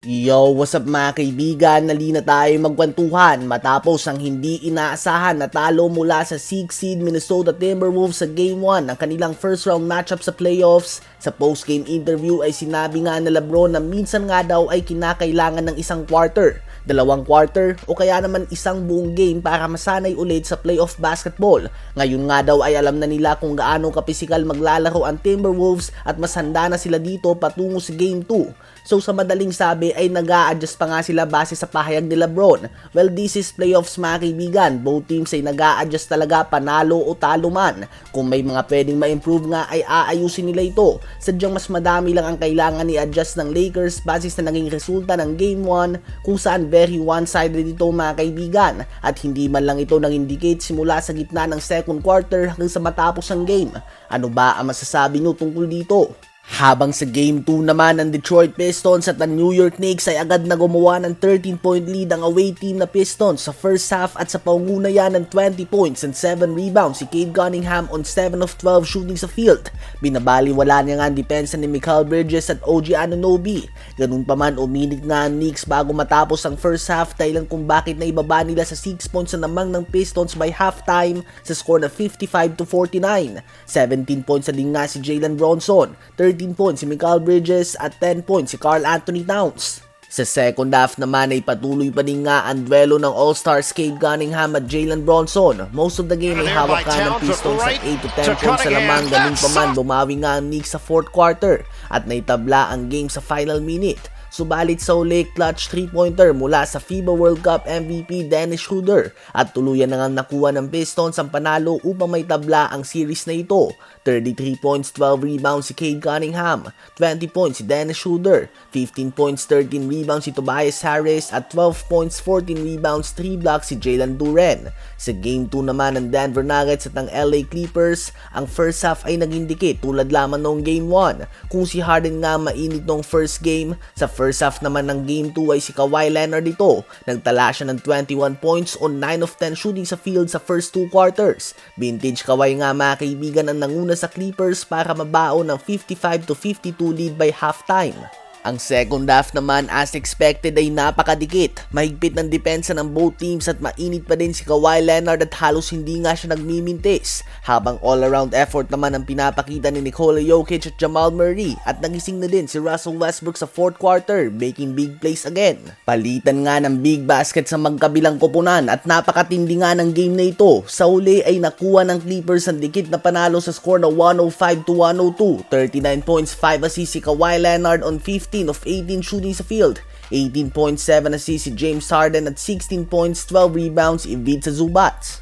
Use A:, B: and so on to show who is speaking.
A: Yo, what's up mga kaibigan? Nali na tayo magkwentuhan matapos ang hindi inaasahan na talo mula sa 6 seed Minnesota Timberwolves sa Game 1 ng kanilang first round matchup sa playoffs. Sa post-game interview ay sinabi nga na Lebron na minsan nga daw ay kinakailangan ng isang quarter, dalawang quarter o kaya naman isang buong game para masanay ulit sa playoff basketball. Ngayon nga daw ay alam na nila kung gaano kapisikal maglalaro ang Timberwolves at mas handa na sila dito patungo sa Game 2. So sa madaling sabi ay nag adjust pa nga sila base sa pahayag ni Lebron. Well, this is playoffs mga kaibigan. Both teams ay nag adjust talaga panalo o talo man. Kung may mga pwedeng ma-improve nga ay aayusin nila ito. Sadyang mas madami lang ang kailangan ni-adjust ng Lakers base sa naging resulta ng Game 1 kung saan very one-sided ito mga kaibigan at hindi man lang ito nang-indicate simula sa gitna ng second quarter hanggang sa matapos ang game. Ano ba ang masasabi nyo tungkol dito? Habang sa Game 2 naman ng Detroit Pistons at ang New York Knicks ay agad na gumawa ng 13-point lead ang away team na Pistons sa first half at sa paunguna yan ng 20 points and 7 rebounds si Cade Cunningham on 7 of 12 shooting sa field. Binabaliwala niya nga ang depensa ni Michael Bridges at OG Anunoby. Ganun pa man uminig nga ang Knicks bago matapos ang first half dahilan kung bakit na ibaba nila sa 6 points na namang ng Pistons by halftime sa score na 55 to 49. 17 points na din nga si Jalen Bronson, 13 points si Michael Bridges at 10 points si Carl Anthony Towns. Sa second half naman ay patuloy pa din nga ang duelo ng All-Stars Cade Cunningham at Jalen Bronson. Most of the game ay hawak ka ng Pistons at 8 to 10 points sa lamang. Ganun pa man, bumawi nga ang Knicks sa fourth quarter at naitabla ang game sa final minute. Subalit sa uli, clutch 3-pointer mula sa FIBA World Cup MVP Dennis Schroeder at tuluyan na nga nakuha ng Pistons ang panalo upang may tabla ang series na ito. 33 points, 12 rebounds si Cade Cunningham, 20 points si Dennis Schroeder, 15 points, 13 rebounds si Tobias Harris at 12 points, 14 rebounds, 3 blocks si Jalen Duren. Sa Game 2 naman ng Denver Nuggets at ng LA Clippers, ang first half ay naging dikit tulad lamang noong Game 1. Kung si Harden nga mainit noong first game, sa first half naman ng Game 2 ay si Kawhi Leonard ito. Nagtala siya ng 21 points on 9 of 10 shooting sa field sa first 2 quarters. Vintage Kawhi nga mga kaibigan ang nanguna sa Clippers para mabao ng 55 to 52 lead by halftime. Ang second half naman as expected ay napakadikit. Mahigpit ng depensa ng both teams at mainit pa din si Kawhi Leonard at halos hindi nga siya nagmimintis. Habang all-around effort naman ang pinapakita ni Nikola Jokic at Jamal Murray at nagising na din si Russell Westbrook sa fourth quarter making big plays again. Palitan nga ng big basket sa magkabilang koponan at napakatindi nga ng game na ito. Sa uli ay nakuha ng Clippers ang dikit na panalo sa score na 105 to 102. 39 points, 5 assists si Kawhi Leonard on 15 of 18 shooting sa field. 18.7 assists si James Harden at 16 points, 12 rebounds, Ivid sa Zubats.